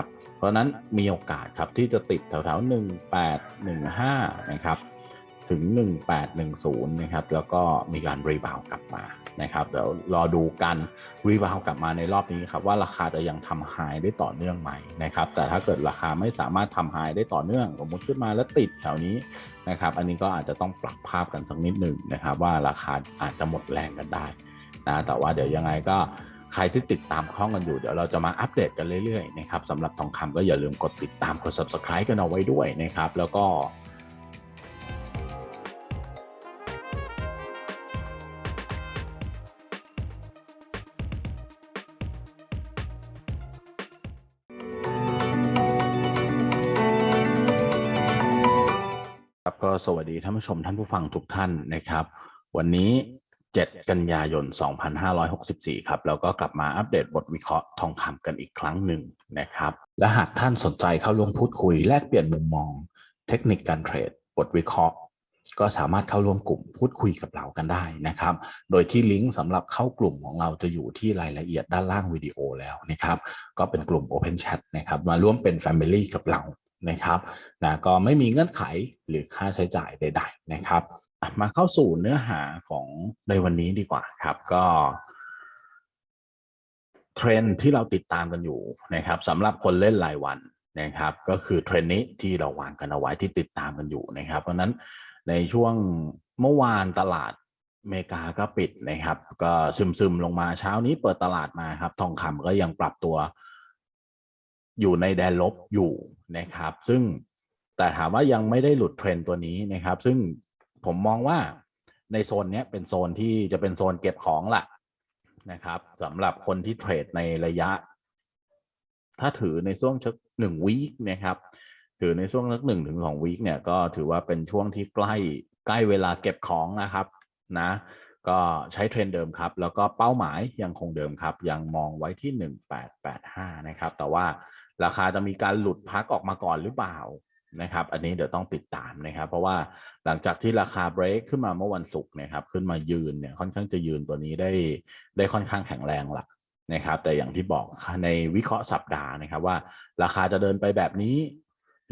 นะครับ เพราะนั้นมีโอกาสครับที่จะติดแถวๆหนึ่งแปดหนึ่งห้านะครับถึง 1810 นะครับ แล้วก็มีการรีบาวกลับมานะครับ เดี๋ยวรอดูกันรีบาวกลับมาในรอบนี้ครับว่าราคาจะยังทำไฮได้ต่อเนื่องไหมนะครับ แต่ถ้าเกิดราคาไม่สามารถทำไฮได้ต่อเนื่องสมมติขึ้นมาแล้วติดแถวนี้นะครับ อันนี้ก็อาจจะต้องปรับภาพกันสักนิดหนึ่งนะครับ ว่าราคาอาจจะหมดแรงกันได้นะ แต่ว่าเดี๋ยวยังไงก็ ใครที่ติดตามข้องกันอยู่เดี๋ยวเราจะมาอัปเดตกันเรื่อยๆนะครับสำหรับทองคำก็อย่าลืมกดติดตามกด subscribe กันเอาไว้ด้วยนะครับ แล้วก็ครับก็สวัสดีท่านผู้ชมท่านผู้ฟังทุกท่านนะครับ วันนี้ 7 กันยายน 2564 ครับ แล้วก็กลับมาอัปเดตบทวิเคราะห์ทองคำกันอีกครั้งหนึ่งนะครับ และหากท่านสนใจเข้าร่วมพูดคุยแลกเปลี่ยนมุมมอง เทคนิคการเทรด บทวิเคราะห์ ก็สามารถเข้าร่วมกลุ่มพูดคุยกับเรากันได้นะครับ โดยที่ลิงก์สำหรับเข้ากลุ่มของเราจะอยู่ที่รายละเอียดด้านล่างวิดีโอแล้วนะครับ ก็เป็นกลุ่ม Open Chat นะครับ มาร่วมเป็น Family กับเรานะครับนะก็ไม่มีเงื่อนไขหรือค่าใช้จ่ายใด ๆ นะครับ มาเข้าสู่เนื้อหาของในวันนี้ดีกว่าครับ ก็เทรนที่เราติดตามกันอยู่นะครับสำหรับคนเล่นรายวันนะครับ ก็คือเทรนนี้ที่เราวางกันเอาไว้ที่ติดตามกันอยู่นะครับ เพราะนั้นในช่วงเมื่อวานตลาดอเมริกาก็ปิดนะครับ ก็ซึมๆลงมาเช้านี้เปิดตลาดมาครับ ทองคำก็ยังปรับตัวอยู่ในแดนลบอยู่นะครับ ซึ่งแต่ถามว่ายังไม่ได้หลุดเทรนตัวนี้นะครับ ซึ่ง ผมมองว่าในโซนนี้เป็นโซนที่จะเป็นโซนเก็บของแหละนะครับสำหรับคนที่เทรดในระยะ ถ้าถือในช่วงชักหนึ่งวีคนะครับ ถือในช่วงสักหนึ่งถึงสองวีคเนี่ยก็ถือว่าเป็นช่วงที่ใกล้ใกล้เวลาเก็บของนะครับนะ ก็ใช้เทรนด์เดิมครับ แล้วก็เป้าหมายยังคงเดิมครับ ยังมองไว้ที่ 1885 นะครับ แต่ว่าราคาจะมีการหลุดพักออกมาก่อนหรือเปล่า นะครับ อันนี้เดี๋ยวต้องติดตามนะครับ เพราะว่าหลังจากที่ราคาเบรกขึ้นมาเมื่อวันศุกร์นะครับ ขึ้นมายืนเนี่ยค่อนข้างจะยืนตัวนี้ได้ได้ค่อนข้างแข็งแรงละนะครับ แต่อย่างที่บอกในวิเคราะห์สัปดาห์นะครับว่า ราคาจะเดินไปแบบนี้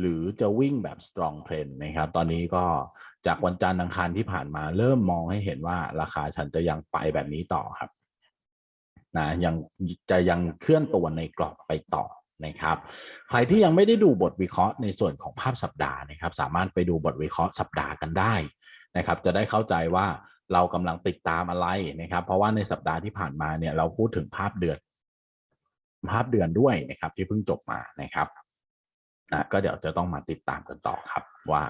หรือจะวิ่งแบบ strong trend นะครับ ตอนนี้ก็จากวันจันทร์อังคารที่ผ่านมาเริ่มมองให้เห็นว่าราคาฉันจะยังไปแบบนี้ต่อครับนะยังจะยังเคลื่อนตัวในกรอบไปต่อ นะครับใครที่ยังไม่ได้ดูบทวิเคราะห์ในส่วนของภาพสัปดาห์นะครับ สามารถไปดูบทวิเคราะห์สัปดาห์กันได้นะครับ จะได้เข้าใจว่าเรากำลังติดตามอะไรนะครับ เพราะว่าในสัปดาห์ที่ผ่านมาเนี่ยเราพูดถึงภาพเดือน ภาพเดือนด้วยนะครับ ที่เพิ่งจบมานะครับนะก็เดี๋ยวจะต้องมาติดตามกันต่อครับว่า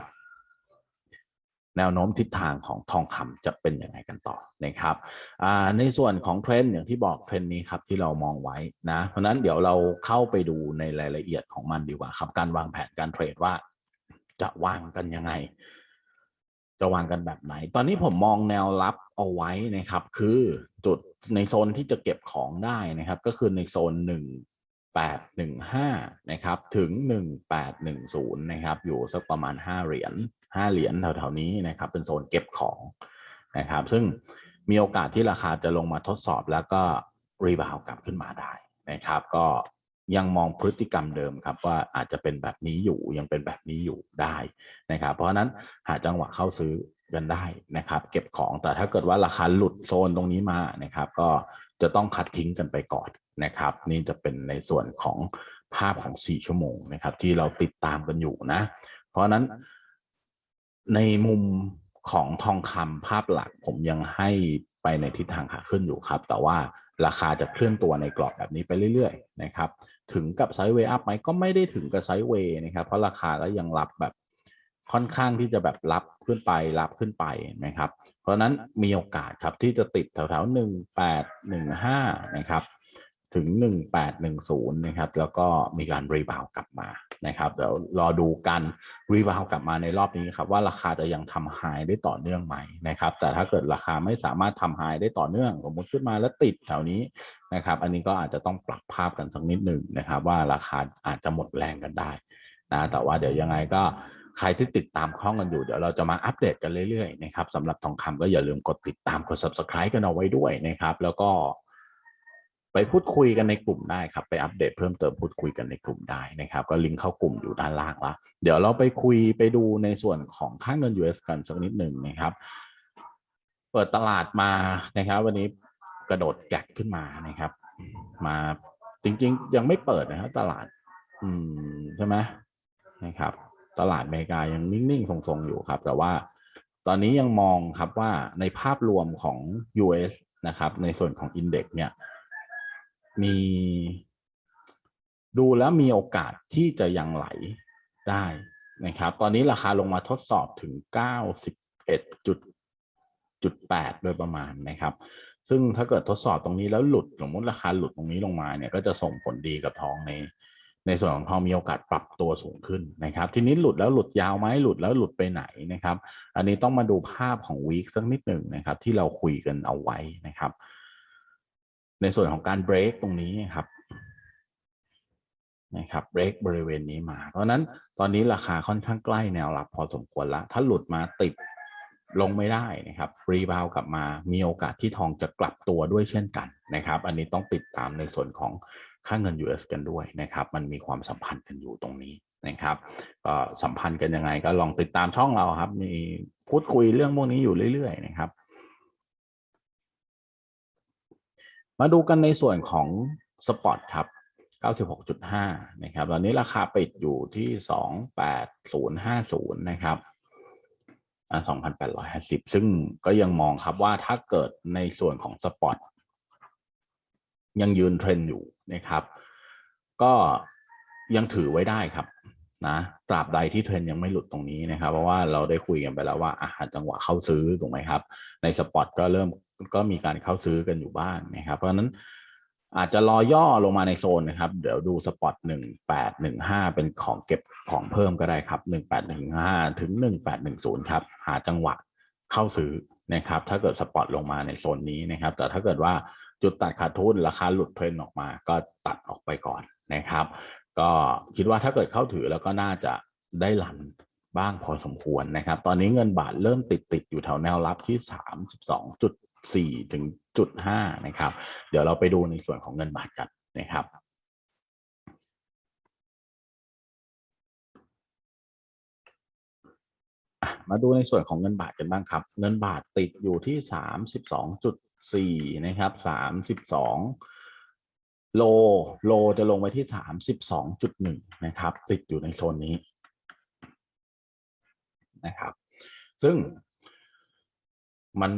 แนวโน้มทิศทางของทองคำจะเป็นยังไงกันต่อนะครับในส่วนของเทรนด์อย่างที่บอกเทรนด์นี้ครับที่เรามองไว้นะเพราะนั้นเดี๋ยวเราเข้าไปดูในรายละเอียดของมันดีกว่าครับการวางแผนการเทรดว่า จะวางกันยังไง จะวางกันแบบไหน ตอนนี้ผมมองแนวรับเอาไว้นะครับ คือจุดในโซนที่จะเก็บของได้นะครับ ก็คือในโซนหนึ่งแปดหนึ่งห้านะครับถึงหนึ่งแปดหนึ่งศูนย์นะครับอยู่สักประมาณห้าเหรียญ ห้าเหรียญแถวๆนี้นะครับเป็นโซนเก็บของนะครับซึ่งมีโอกาสที่ราคาจะลงมาทดสอบแล้วก็รีบาวกลับขึ้นมาได้นะครับ ก็ยังมองพฤติกรรมเดิมครับว่าอาจจะเป็นแบบนี้อยู่ยังเป็นแบบนี้อยู่ได้นะครับ เพราะนั้นหาจังหวะเข้าซื้อกันได้นะครับ เก็บของแต่ถ้าเกิดว่าราคาหลุดโซนตรงนี้มานะครับ ก็จะต้องคัดทิ้งกันไปก่อนนะครับ นี่จะเป็นในส่วนของภาพของ 4 ชั่วโมงนะครับ ที่เราติดตามกันอยู่นะ เพราะฉะนั้น ในมุมของทองคำภาพหลักผมยังให้ไปในทิศทางขาขึ้นอยู่ครับ แต่ว่าราคาจะเคลื่อนตัวในกรอบแบบนี้ไปเรื่อยๆนะครับถึงกับไซด์เวย์อัพไหมก็ไม่ได้ถึงกับไซด์เวย์นะครับ เพราะราคาก็ยังรับแบบค่อนข้างที่จะแบบรับขึ้นไปรับขึ้นไปนะครับ เพราะฉะนั้นมีโอกาสครับที่จะติดแถวๆหนึ่งแปดหนึ่งห้านะครับ ถึง 1810 นะครับ แล้วก็มีการรีบาวกลับมานะครับเดี๋ยวรอดูกันรีบาวกลับมาในรอบนี้ครับว่าราคาจะยังทำไฮได้ต่อเนื่องไหมนะครับแต่ถ้าเกิดราคาไม่สามารถทำไฮได้ต่อเนื่องสมมติขึ้นมาแล้วติดแถวนี้นะครับ อันนี้ก็อาจจะต้องปรับภาพกันสักนิดหนึ่งนะครับ ว่าราคาอาจจะหมดแรงกันได้นะแต่ว่าเดี๋ยวยังไงก็ใครที่ติดตามข้องกันอยู่เดี๋ยวเราจะมาอัปเดตกันเรื่อยๆนะครับสำหรับทองคำก็อย่าลืมกดติดตามกด subscribe กันเอาไว้ด้วยนะครับ แล้วก็ ไปพูดคุยกันในกลุ่มได้ครับ ไปอัปเดตเพิ่มเติมพูดคุยกันในกลุ่มได้นะครับ ก็ลิงก์เข้ากลุ่มอยู่ด้านล่างละเดี๋ยวเราไปคุยไปดูในส่วนของค่าเงิน US กันสักนิดหนึ่งนะครับ เปิดตลาดมานะครับ วันนี้กระโดดแกะขึ้นมานะครับ มาจริง ๆ ยังไม่เปิดนะครับตลาด อืมใช่ไหมนะครับ ตลาดอเมริกายังนิ่งๆทรงๆอยู่ครับ แต่ว่าตอนนี้ยังมองครับว่าในภาพรวมของ US นะครับ ในส่วนของอินเด็กเนี่ย มีดูแล้วมีโอกาสที่จะยังไหลได้นะครับ ตอนนี้ราคาลงมาทดสอบถึง 91จุดจุด8โดยประมาณนะครับ ซึ่งถ้าเกิดทดสอบตรงนี้แล้วหลุดสมมติราคาหลุดตรงนี้ลงมาเนี่ยก็จะส่งผลดีกับทองใน ในส่วนของทองมีโอกาสปรับตัวสูงขึ้นนะครับ ทีนี้หลุดแล้วหลุดยาวไหมหลุดแล้วหลุดไปไหนนะครับ อันนี้ต้องมาดูภาพของวีคสักนิดหนึ่งนะครับ ที่เราคุยกันเอาไว้นะครับ ในส่วนของการเบรกตรงนี้ครับนะครับเบรกบริเวณนี้มา เพราะนั้นตอนนี้ราคาค่อนข้างใกล้แนวรับพอสมควรละ ถ้าหลุดมาติดลงไม่ได้นะครับรีบาวกลับมามีโอกาสที่ทองจะกลับตัวด้วยเช่นกันนะครับ อันนี้ต้องติดตามในส่วนของค่าเงิน US กันด้วยนะครับ มันมีความสัมพันธ์กันอยู่ตรงนี้นะครับก็สัมพันธ์กันยังไงก็ลองติดตามช่องเราครับ มีพูดคุยเรื่องพวกนี้อยู่เรื่อยๆนะครับ มาดูกันในส่วนของสปอตครับ 96.5 นะครับ ตอนนี้ราคาปิดอยู่ที่ 28050 นะครับ2,850 ซึ่งก็ยังมองครับว่าถ้าเกิดในส่วนของสปอตยังยืนเทรนอยู่นะครับ ก็ยังถือไว้ได้ครับนะตราบใดที่เทรนยังไม่หลุดตรงนี้นะครับ เพราะว่าเราได้คุยกันไปแล้วว่าอาหารจังหวะเข้าซื้อถูกไหมครับ ในสปอตก็เริ่ม ก็มีการเข้าซื้อกันอยู่บ้างนะครับ เพราะฉะนั้นอาจจะรอย่อลงมาในโซนนะครับ เดี๋ยวดูสปอตหนึ่งแปดหนึ่งห้าเป็นของเก็บของเพิ่มก็ได้ครับหนึ่งแปดหนึ่งห้าถึงหนึ่งแปดหนึ่งศูนย์ครับ หาจังหวะเข้าซื้อนะครับ ถ้าเกิดสปอตลงมาในโซนนี้นะครับ แต่ถ้าเกิดว่าจุดตัดขาดทุนราคาหลุดเทรนออกมา ก็ตัดออกไปก่อนนะครับ ก็คิดว่าถ้าเกิดเข้าถือแล้วก็น่าจะได้ลันบ้างพอสมควรนะครับ ตอนนี้เงินบาทเริ่มติดติดอยู่แถวแนวรับที่สามสิบสองจุด สี่ถึงจุดห้านะครับ เดี๋ยวเราไปดูในส่วนของเงินบาทกันนะครับมาดูในส่วนของเงินบาทกันบ้างครับ เงินบาทติดอยู่ที่สามสิบสองจุดสี่นะครับสามสิบสองโล โลจะลงไปที่สามสิบสองจุดหนึ่งนะครับ ติดอยู่ในโซนนี้นะครับ ซึ่งมัน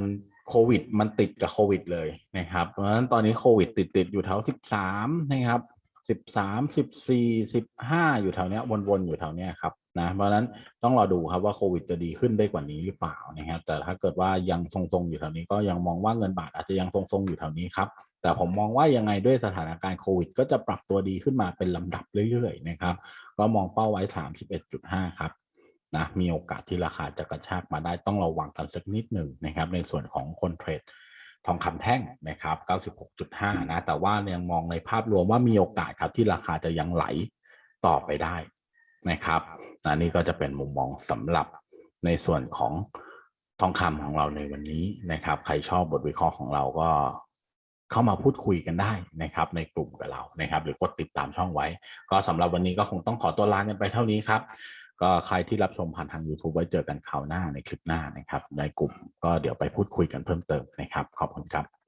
โควิด มันติดกับโควิด เลยนะครับ เพราะฉะนั้นตอนนี้โควิด ติดติดอยู่แถวสิบสามนะครับสิบสามสิบสี่สิบห้าอยู่แถวเนี้ยวนๆอยู่แถวเนี้ยครับนะเพราะฉะนั้นต้องรอดูครับว่าโควิดจะดีขึ้นได้กว่านี้หรือเปล่านะครับแต่ถ้าเกิดว่ายังทรงๆอยู่แถวนี้ก็ยังมองว่าเงินบาทอาจจะยังทรงๆอยู่แถวนี้ครับแต่ผมมองว่ายังไงด้วยสถานการณ์โควิด ก็จะปรับตัวดีขึ้นมาเป็นลำดับเรื่อยๆนะครับก็มองเป้าไว้สามสิบเอ็ดจุดห้าครับ นะมีโอกาสที่ราคาจะกระชากมาได้ต้องระวังกันสักนิดหนึ่งนะครับ ในส่วนของคนเทรดทองคำแท่งนะครับ 96.5 นะ แต่ว่ายังมองในภาพรวมว่ามีโอกาสครับที่ราคาจะยังไหลต่อไปได้นะครับนะนี่ก็จะเป็นมุมมองสำหรับในส่วนของทองคำของเราในวันนี้นะครับ ใครชอบบทวิเคราะห์ของเราก็เข้ามาพูดคุยกันได้นะครับ ในกลุ่มกับเรานะครับ หรือกดติดตามช่องไว้ ก็สำหรับวันนี้ก็คงต้องขอตัวลากันไปเท่านี้ครับ ก็ใครที่รับชมผ่านทาง YouTube ไว้เจอกันคราวหน้าในคลิปหน้านะครับในกลุ่มก็เดี๋ยวไปพูดคุยกันเพิ่มเติมนะครับ ขอบคุณครับ